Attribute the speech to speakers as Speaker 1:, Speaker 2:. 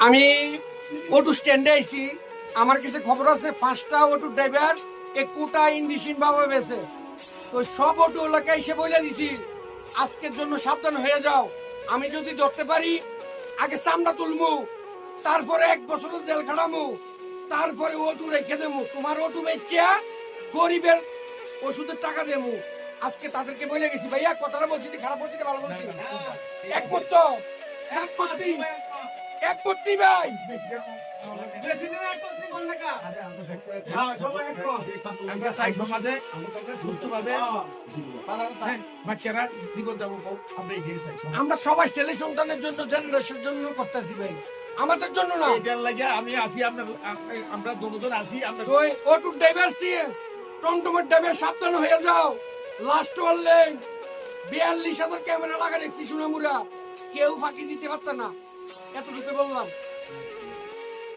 Speaker 1: আমি অটো স্ট্যান্ডে আইছি। আমার কাছে খবর আছে পাঁচটা অটো ড্রাইভার একুটা ইন্ডিসিন ভাবে বেছে তো সব অটো এলাকায় এসে বলে দিছি আজকের জন্য সাবধান হয়ে যাও। আমি যদি ধরতে পারি আগে চামড়া তুলমু তারপরে এক বছর জেল খাটামু তারপরে অটো রেখে দেবো তোমার অটো বেচা গরিবের ওষুধের টাকা দেবো আজকে তাদেরকে বলে গেছি ভাইয়া কথাটা বলছি খারাপ বলছি না ভালো বলছি? একমত তো? একমতি একমতি ভাই।
Speaker 2: আমরা সমাজে সুষ্ঠুভাবে বাচ্চারা জীবন
Speaker 1: সবাই। ছেলে সন্তানের জন্য জেনারেশনের জন্য করতেছি ভাই। আমাদের জন্য না।
Speaker 2: এটার লাগে আমি আসি আমরা আমরা দুজন আছি আমরা
Speaker 1: ওই অটো ড্রাইভার সিয়ে টমটমের ড্রাইভার সাবধান হয়ে যাও। লাস্ট ওয়ার্লেন বিয়াল্লিশ হাজার ক্যামেরা লাগা দেখছি সুনামুরা কেউ ফাঁকি দিতে পারত না। এতটুকু বললাম।